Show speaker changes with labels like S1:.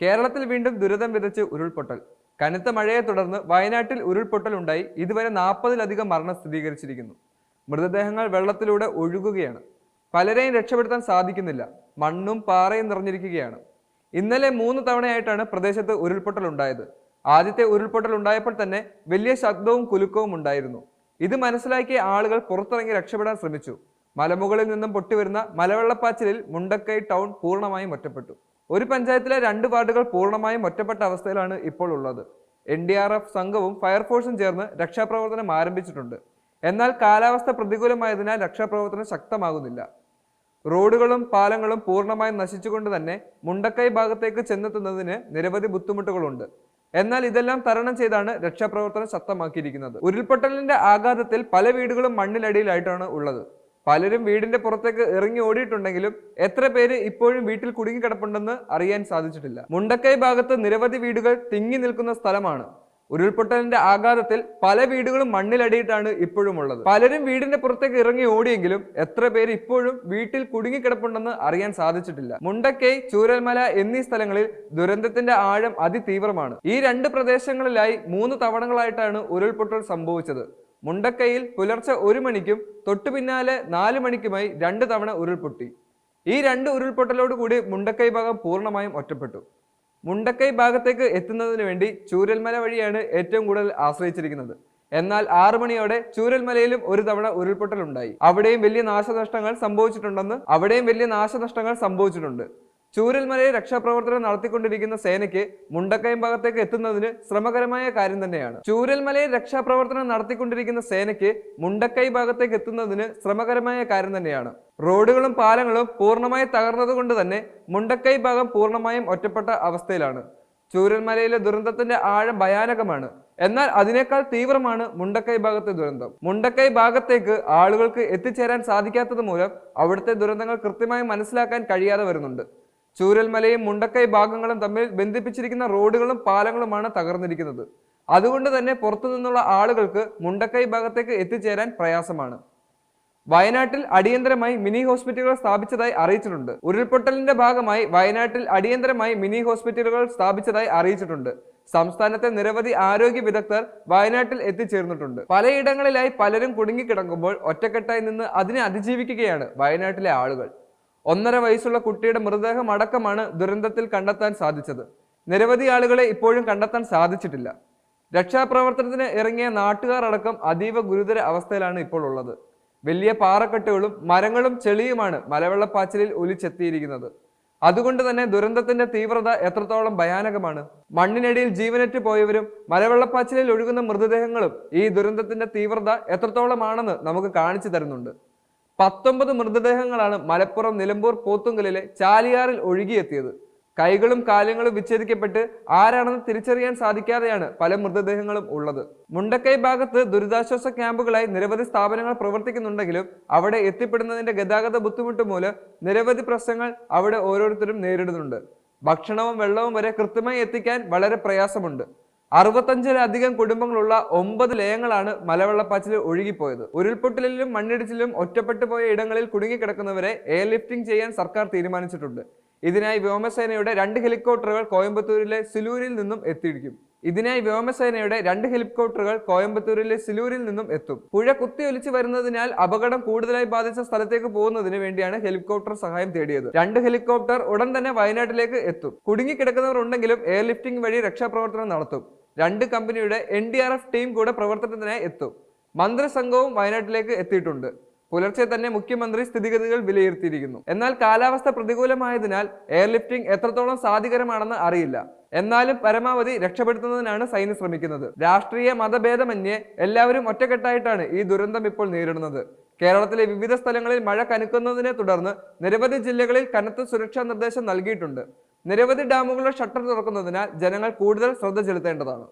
S1: കേരളത്തിൽ വീണ്ടും ദുരിതം വിതച്ച് ഉരുൾപൊട്ടൽ. കനത്ത മഴയെ തുടർന്ന് വയനാട്ടിൽ ഉരുൾപൊട്ടൽ ഉണ്ടായി ഇതുവരെ നാൽപ്പതിലധികം മരണം സ്ഥിരീകരിച്ചിരിക്കുന്നു. മൃതദേഹങ്ങൾ വെള്ളത്തിലൂടെ ഒഴുകുകയാണ്. പലരെയും രക്ഷപ്പെടുത്താൻ സാധിക്കുന്നില്ല. മണ്ണും പാറയും നിറഞ്ഞിരിക്കുകയാണ്. ഇന്നലെ മൂന്ന് തവണയായിട്ടാണ് പ്രദേശത്ത് ഉരുൾപൊട്ടൽ ഉണ്ടായത് ആദ്യത്തെ ഉരുൾപൊട്ടൽ ഉണ്ടായപ്പോൾ തന്നെ വലിയ ശബ്ദവും കുലുക്കവും ഉണ്ടായിരുന്നു. ഇത് മനസ്സിലാക്കിയ ആളുകൾ പുറത്തിറങ്ങി രക്ഷപ്പെടാൻ ശ്രമിച്ചു. മലമുകളിൽ നിന്നും പൊട്ടിവരുന്ന മലവെള്ളപ്പാച്ചിലിൽ മുണ്ടക്കൈ ടൗൺ പൂർണമായും ഒറ്റപ്പെട്ടു. ഒരു പഞ്ചായത്തിലെ രണ്ട് വാർഡുകൾ പൂർണമായും ഒറ്റപ്പെട്ട അവസ്ഥയിലാണ് ഇപ്പോൾ ഉള്ളത്. എൻ ഡി ആർ എഫ് സംഘവും ഫയർഫോഴ്സും ചേർന്ന് രക്ഷാപ്രവർത്തനം ആരംഭിച്ചിട്ടുണ്ട്. എന്നാൽ കാലാവസ്ഥ പ്രതികൂലമായതിനാൽ രക്ഷാപ്രവർത്തനം ശക്തമാകുന്നില്ല. റോഡുകളും പാലങ്ങളും പൂർണമായും നശിച്ചുകൊണ്ട് തന്നെ മുണ്ടക്കൈ ഭാഗത്തേക്ക് ചെന്നെത്തുന്നതിന് നിരവധി ബുദ്ധിമുട്ടുകളുണ്ട്. എന്നാൽ ഇതെല്ലാം തരണം ചെയ്താണ് രക്ഷാപ്രവർത്തനം ശക്തമാക്കിയിരിക്കുന്നത്. ഉരുൾപൊട്ടലിന്റെ ആഘാതത്തിൽ പല വീടുകളും മണ്ണിനടിയിലായിട്ടാണ് ഉള്ളത്. പലരും വീടിന്റെ പുറത്തേക്ക് ഇറങ്ങി ഓടിയിട്ടുണ്ടെങ്കിലും എത്ര പേര് ഇപ്പോഴും വീട്ടിൽ കുടുങ്ങിക്കിടപ്പുണ്ടെന്ന് അറിയാൻ സാധിച്ചിട്ടില്ല. മുണ്ടക്കൈ ഭാഗത്ത് നിരവധി വീടുകൾ തിങ്ങി നിൽക്കുന്ന സ്ഥലമാണ്. ഉരുൾപൊട്ടലിന്റെ ആഘാതത്തിൽ പല വീടുകളും മണ്ണിലടിയിട്ടാണ് ഇപ്പോഴും ഉള്ളത് പലരും വീടിന്റെ പുറത്തേക്ക് ഇറങ്ങി ഓടിയെങ്കിലും എത്ര പേര് ഇപ്പോഴും വീട്ടിൽ കുടുങ്ങിക്കിടപ്പുണ്ടെന്ന് അറിയാൻ സാധിച്ചിട്ടില്ല. മുണ്ടക്കൈ ചൂരൽമല എന്നീ സ്ഥലങ്ങളിൽ ദുരന്തത്തിന്റെ ആഴം അതിതീവ്രമാണ്. ഈ രണ്ട് പ്രദേശങ്ങളിലായി മൂന്ന് തവണകളായിട്ടാണ് ഉരുൾപൊട്ടൽ സംഭവിച്ചത്. മുണ്ടക്കൈയിൽ പുലർച്ചെ ഒരു മണിക്കും തൊട്ടു പിന്നാലെ നാല് മണിക്കുമായി രണ്ട് തവണ ഉരുൾപൊട്ടി. ഈ രണ്ട് ഉരുൾപൊട്ടലോട് കൂടി മുണ്ടക്കൈ ഭാഗം പൂർണമായും ഒറ്റപ്പെട്ടു. മുണ്ടക്കൈ ഭാഗത്തേക്ക് എത്തുന്നതിന് വേണ്ടി ചൂരൽമല വഴിയാണ് ഏറ്റവും കൂടുതൽ ആശ്രയിച്ചിരിക്കുന്നത്. എന്നാൽ ആറു മണിയോടെ ചൂരൽമലയിലും ഒരു തവണ ഉരുൾപൊട്ടലുണ്ടായി. അവിടെയും വലിയ നാശനഷ്ടങ്ങൾ സംഭവിച്ചിട്ടുണ്ടെന്ന് അവിടെയും വലിയ നാശനഷ്ടങ്ങൾ സംഭവിച്ചിട്ടുണ്ട്. ചൂരൽമലയിൽ രക്ഷാപ്രവർത്തനം നടത്തിക്കൊണ്ടിരിക്കുന്ന സേനയ്ക്ക് മുണ്ടക്കയം ഭാഗത്തേക്ക് എത്തുന്നതിന് ശ്രമകരമായ കാര്യം തന്നെയാണ്. ചൂരൽമലയിൽ രക്ഷാപ്രവർത്തനം നടത്തിക്കൊണ്ടിരിക്കുന്ന സേനയ്ക്ക് മുണ്ടക്കൈ ഭാഗത്തേക്ക് എത്തുന്നതിന് ശ്രമകരമായ കാര്യം തന്നെയാണ്. റോഡുകളും പാലങ്ങളും പൂർണമായി തകർന്നതുകൊണ്ട് തന്നെ മുണ്ടക്കൈ ഭാഗം പൂർണമായും ഒറ്റപ്പെട്ട അവസ്ഥയിലാണ്. ചൂരൽമലയിലെ ദുരന്തത്തിന്റെ ആഴം ഭയാനകമാണ്. എന്നാൽ അതിനേക്കാൾ തീവ്രമാണ് മുണ്ടക്കൈ ഭാഗത്തെ ദുരന്തം. മുണ്ടക്കൈ ഭാഗത്തേക്ക് ആളുകൾക്ക് എത്തിച്ചേരാൻ സാധിക്കാത്തത് മൂലം അവിടുത്തെ ദുരന്തങ്ങൾ കൃത്യമായി മനസ്സിലാക്കാൻ കഴിയാതെ വരുന്നുണ്ട്. ചൂരൽമലയും മുണ്ടക്കൈ ഭാഗങ്ങളും തമ്മിൽ ബന്ധിപ്പിച്ചിരിക്കുന്ന റോഡുകളും പാലങ്ങളുമാണ് തകർന്നിരിക്കുന്നത്. അതുകൊണ്ട് തന്നെ പുറത്തു നിന്നുള്ള ആളുകൾക്ക് മുണ്ടക്കൈ ഭാഗത്തേക്ക് എത്തിച്ചേരാൻ പ്രയാസമാണ്. വയനാട്ടിൽ അടിയന്തരമായി മിനി ഹോസ്പിറ്റലുകൾ സ്ഥാപിച്ചതായി അറിയിച്ചിട്ടുണ്ട്. ഉരുൾപൊട്ടലിന്റെ ഭാഗമായി വയനാട്ടിൽ അടിയന്തരമായി മിനി ഹോസ്പിറ്റലുകൾ സ്ഥാപിച്ചതായി അറിയിച്ചിട്ടുണ്ട്. സംസ്ഥാനത്തെ നിരവധി ആരോഗ്യ വിദഗ്ധർ വയനാട്ടിൽ എത്തിച്ചേർന്നിട്ടുണ്ട്. പലയിടങ്ങളിലായി പലരും കുടുങ്ങിക്കിടക്കുമ്പോൾ ഒറ്റക്കെട്ടായി നിന്ന് അതിനെ അതിജീവിക്കുകയാണ് വയനാട്ടിലെ ആളുകൾ. ഒന്നര വയസ്സുള്ള കുട്ടിയുടെ മൃതദേഹം അടക്കമാണ് ദുരന്തത്തിൽ കണ്ടെത്താൻ സാധിച്ചത്. നിരവധി ആളുകളെ ഇപ്പോഴും കണ്ടെത്താൻ സാധിച്ചിട്ടില്ല. രക്ഷാപ്രവർത്തനത്തിന് ഇറങ്ങിയ നാട്ടുകാർ അടക്കം അതീവ ഗുരുതര അവസ്ഥയിലാണ് ഇപ്പോൾ ഉള്ളത്. വലിയ പാറക്കെട്ടുകളും മരങ്ങളും ചെളിയുമാണ് മലവെള്ളപ്പാച്ചിലിൽ ഒലിച്ചെത്തിയിരിക്കുന്നത്. അതുകൊണ്ട് തന്നെ ദുരന്തത്തിന്റെ തീവ്രത എത്രത്തോളം ഭയാനകമാണ്. മണ്ണിനടിയിൽ ജീവനറ്റ് പോയവരും മലവെള്ളപ്പാച്ചിലിൽ ഒഴുകുന്ന മൃതദേഹങ്ങളും ഈ ദുരന്തത്തിന്റെ തീവ്രത എത്രത്തോളമാണെന്ന് നമുക്ക് കാണിച്ചു തരുന്നുണ്ട്. പത്തൊമ്പത് മൃതദേഹങ്ങളാണ് മലപ്പുറം നിലമ്പൂർ പോത്തുങ്കലിലെ ചാലിയാറിൽ ഒഴുകിയെത്തിയത്. കൈകളും കാലുകളും വിച്ഛേദിക്കപ്പെട്ട് ആരാണെന്ന് തിരിച്ചറിയാൻ സാധിക്കാതെയാണ് പല മൃതദേഹങ്ങളും ഉള്ളത്. മുണ്ടക്കൈ ഭാഗത്ത് ദുരിതാശ്വാസ ക്യാമ്പുകളായി നിരവധി സ്ഥാപനങ്ങൾ പ്രവർത്തിക്കുന്നുണ്ടെങ്കിലും അവിടെ എത്തിപ്പെടുന്നതിന്റെ ഗതാഗത ബുദ്ധിമുട്ട് മൂലം നിരവധി പ്രശ്നങ്ങൾ അവിടെ ഓരോരുത്തരും നേരിടുന്നുണ്ട്. ഭക്ഷണവും വെള്ളവും വരെ കൃത്യമായി എത്തിക്കാൻ വളരെ പ്രയാസമുണ്ട്. അറുപത്തഞ്ചിലധികം കുടുംബങ്ങളുള്ള ഒമ്പത് ലയങ്ങളാണ് മലവെള്ളപ്പാച്ചിൽ ഒഴുകിപ്പോയത്. ഉരുൾപൊട്ടലിലും മണ്ണിടിച്ചിലും ഒറ്റപ്പെട്ടു പോയ ഇടങ്ങളിൽ കുടുങ്ങിക്കിടക്കുന്നവരെ എയർ ലിഫ്റ്റിംഗ് ചെയ്യാൻ സർക്കാർ തീരുമാനിച്ചിട്ടുണ്ട്. ഇതിനായി വ്യോമസേനയുടെ രണ്ട് ഹെലികോപ്റ്ററുകൾ കോയമ്പത്തൂരിലെ സിലൂരിൽ നിന്നും എത്തിയിരിക്കും. ഇതിനായി വ്യോമസേനയുടെ രണ്ട് ഹെലികോപ്റ്ററുകൾ കോയമ്പത്തൂരിലെ സിലൂരിൽ നിന്നും എത്തും. പുഴ കുത്തിയൊലിച്ചു വരുന്നതിനാൽ അപകടം കൂടുതലായി ബാധിച്ച സ്ഥലത്തേക്ക് പോകുന്നതിന് വേണ്ടിയാണ് ഹെലികോപ്റ്റർ സഹായം തേടിയത്. രണ്ട് ഹെലികോപ്റ്റർ ഉടൻ തന്നെ വയനാട്ടിലേക്ക് എത്തും. കുടുങ്ങിക്കിടക്കുന്നവർ ഉണ്ടെങ്കിലും എയർ ലിഫ്റ്റിംഗ് വഴി രക്ഷാപ്രവർത്തനം നടത്തും. രണ്ട് കമ്പനിയുടെ N D R F team കൂടെ പ്രവർത്തനത്തിനായി എത്തും. മന്ത്രിസംഘവും വയനാട്ടിലേക്ക് എത്തിയിട്ടുണ്ട്. പുലർച്ചെ തന്നെ മുഖ്യമന്ത്രി സ്ഥിതിഗതികൾ വിലയിരുത്തിയിരിക്കുന്നു. എന്നാൽ കാലാവസ്ഥ പ്രതികൂലമായതിനാൽ എയർലിഫ്റ്റിംഗ് എത്രത്തോളം സാധികരമാണെന്ന് അറിയില്ല. എന്നാലും പരമാവധി രക്ഷപ്പെടുത്തുന്നതിനാണ് സൈന്യം ശ്രമിക്കുന്നത്. രാഷ്ട്രീയ മതഭേദമന്യേ എല്ലാവരും ഒറ്റക്കെട്ടായിട്ടാണ് ഈ ദുരന്തം ഇപ്പോൾ നേരിടുന്നത്. കേരളത്തിലെ വിവിധ സ്ഥലങ്ങളിൽ മഴ കനുക്കുന്നതിനെ തുടർന്ന് നിരവധി ജില്ലകളിൽ കനത്ത സുരക്ഷാ നിർദ്ദേശം നൽകിയിട്ടുണ്ട്. നിരവധി ഡാമുകളുടെ ഷട്ടർ തുറക്കുന്നതിനാൽ ജനങ്ങൾ കൂടുതൽ ശ്രദ്ധ ചെലുത്തേണ്ടതാണ്.